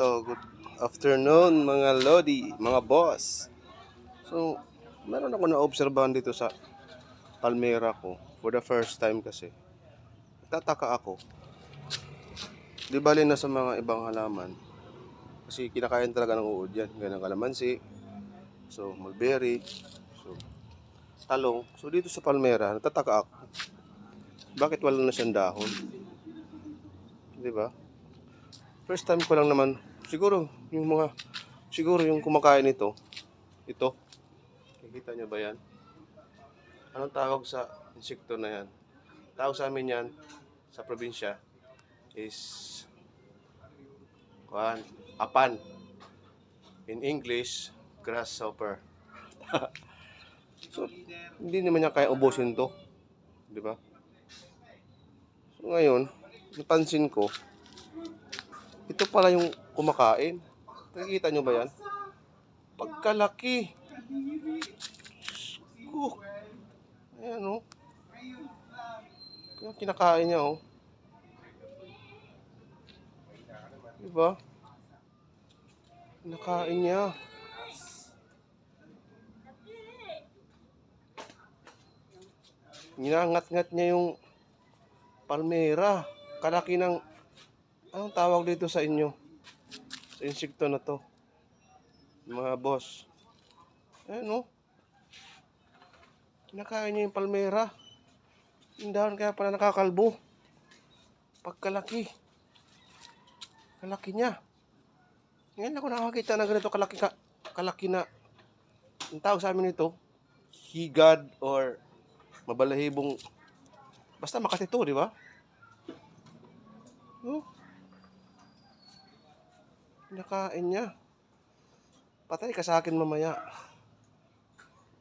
So, good afternoon mga Lodi, mga boss. So, meron ako na-obserbahan dito sa Palmera ko for the first time kasi. Tataka ako. Di bali na sa mga ibang halaman. Kasi kinakain talaga ng uod yan. Ganang kalamansi. So, mulberry. So, talong. So, dito sa Palmera, natataka ako. Bakit wala na siyang dahon? Di ba? First time ko lang naman, siguro yung mga, siguro yung kumakain ito, ito, kikita nyo ba yan? Anong tawag sa insekto na yan? Tawag sa amin yan, sa probinsya, is, kuhan, apan. In English, grasshopper. so, hindi naman niya kaya ubusin to. Di ba? So, ngayon, napansin ko, ito pala yung kumakain. Nakikita nyo ba yan? Pagkalaki. Oh. Ayan oh. Kaya kinakain niya oh. Diba? Kinakain niya. Ginangat-ngat niya yung palmera. Kalaki ng Anong tawag dito sa inyo? Insekto na to. Mga boss. Ayan o. Kinakain niya yung palmera. Yung dahon kaya pala nakakalbo. Pagkalaki. Kalaki niya. Ngayon ako nakakita na ganito kalaki, ka, kalaki na. Ang tawag sa amin ito, higad or mabalahibong basta makatito, di ba? Oh. Nakain niya. Patay ka sa akin mamaya.